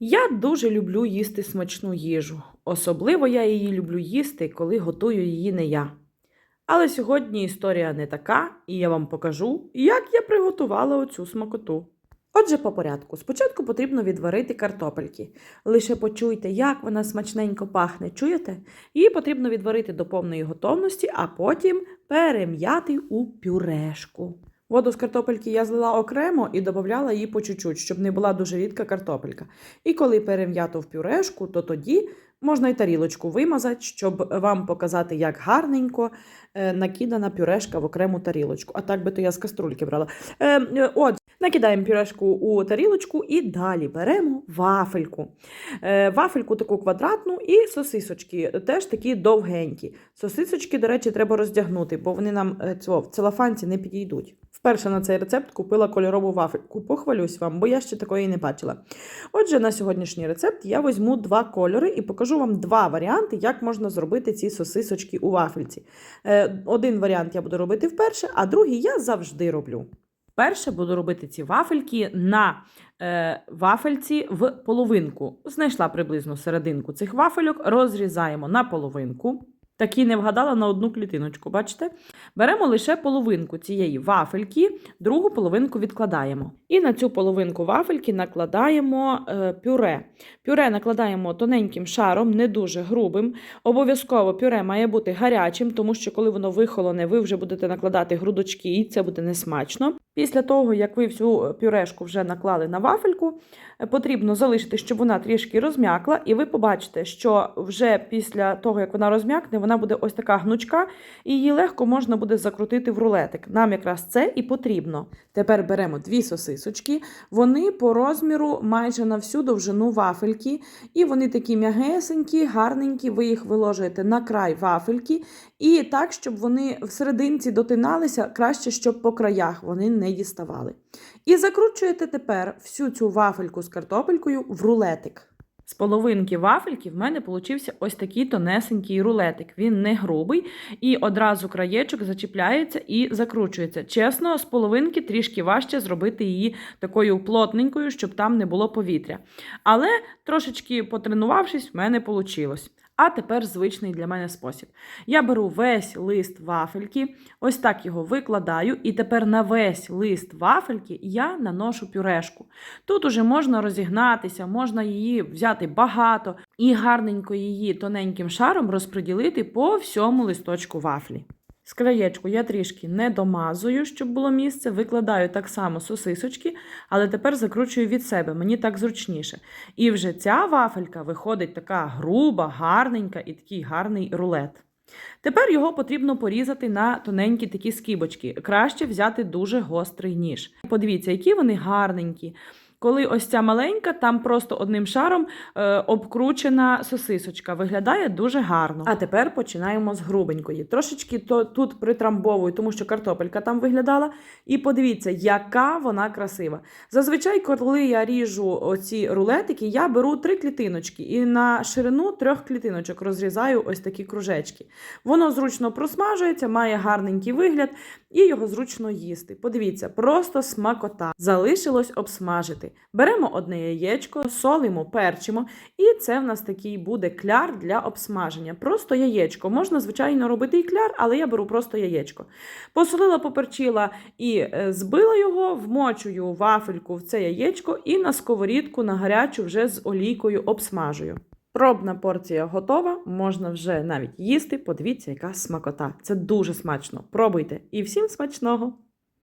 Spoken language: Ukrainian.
Я дуже люблю їсти смачну їжу. Особливо я її люблю їсти, коли готую її не я. Але сьогодні історія не така, і я вам покажу, як я приготувала оцю смакоту. Отже, по порядку. Спочатку потрібно відварити картопельки. Лише почуйте, як вона смачненько пахне. Чуєте? Її потрібно відварити до повної готовності, а потім перем'яти у пюрешку. Воду з картопельки я злила окремо і додавала її по чуть-чуть, щоб не була дуже рідка картопелька. І коли перем'ято в пюрешку, то тоді можна й тарілочку вимазати, щоб вам показати, як гарненько е, накидана пюрешка в окрему тарілочку. А так би то я з каструльки брала. Е, е, от, накидаємо пюрешку у тарілочку і далі беремо вафельку. Е, вафельку таку квадратну і сосисочки, теж такі довгенькі. Сосисочки, до речі, треба роздягнути, бо вони нам е, цього, в целофанці не підійдуть. Вперше на цей рецепт купила кольорову вафельку. Похвалюсь вам, бо я ще такої не бачила. Отже, на сьогоднішній рецепт я візьму два кольори і покажу вам два варіанти, як можна зробити ці сосисочки у вафельці. Е, один варіант я буду робити вперше, а другий я завжди роблю. Перше буду робити ці вафельки на е, вафельці в половинку. Знайшла приблизно серединку цих вафельок, розрізаємо на половинку. Такі не вгадала на одну клітиночку, бачите? Беремо лише половинку цієї вафельки, другу половинку відкладаємо. І на цю половинку вафельки накладаємо е, пюре. Пюре накладаємо тоненьким шаром, не дуже грубим. Обов'язково пюре має бути гарячим, тому що коли воно вихолоне, ви вже будете накладати грудочки, і це буде несмачно. Після того, як ви всю пюрешку вже наклали на вафельку, е, потрібно залишити, щоб вона трішки розм'якла, і ви побачите, що вже після того, як вона розм'якне, вона буде ось така гнучка, і її легко можна буде закрутити в рулетик. Нам якраз це і потрібно. Тепер беремо дві сосисочки, вони по розміру майже на всю довжину вафельки, і вони такі м'ягесенькі, гарненькі. Ви їх виложуєте на край вафельки, і так, щоб вони в серединці дотиналися, краще, щоб по краях вони не діставали. І закручуєте тепер всю цю вафельку з картопелькою в рулетик. З половинки вафельки в мене получився ось такий тонесенький рулетик. Він не грубий, і одразу краєчок зачіпляється і закручується. Чесно, з половинки трішки важче зробити її такою плотненькою, щоб там не було повітря. Але трошечки потренувавшись, в мене вийшло. А тепер звичний для мене спосіб. Я беру весь лист вафельки, ось так його викладаю, і тепер на весь лист вафельки я наношу пюрешку. Тут уже можна розігнатися, можна її взяти багато і гарненько її тоненьким шаром розподілити по всьому листочку вафлі. З краєчку я трішки не домазую, щоб було місце, викладаю так само сосисочки, але тепер закручую від себе, мені так зручніше. І вже ця вафелька виходить така груба, гарненька і такий гарний рулет. Тепер його потрібно порізати на тоненькі такі скибочки. Краще взяти дуже гострий ніж. Подивіться, які вони гарненькі. Коли ось ця маленька, там просто одним шаром е, обкручена сосисочка. Виглядає дуже гарно. А тепер починаємо з грубенької. Трошечки то, тут притрамбовую, тому що картопелька там виглядала. І подивіться, яка вона красива. Зазвичай, коли я ріжу оці рулетики, я беру три клітиночки і на ширину трьох клітиночок розрізаю ось такі кружечки. Воно зручно просмажується, має гарненький вигляд і його зручно їсти. Подивіться, просто смакота. Залишилось обсмажити. Беремо одне яєчко, солимо, перчимо, і це в нас такий буде кляр для обсмаження. Просто яєчко. Можна, звичайно, робити і кляр, але я беру просто яєчко. Посолила, поперчила і е, збила його, вмочую вафельку в це яєчко і на сковорідку на гарячу вже з олійкою обсмажую. Пробна порція готова, можна вже навіть їсти. Подивіться, яка смакота. Це дуже смачно. Пробуйте і всім смачного!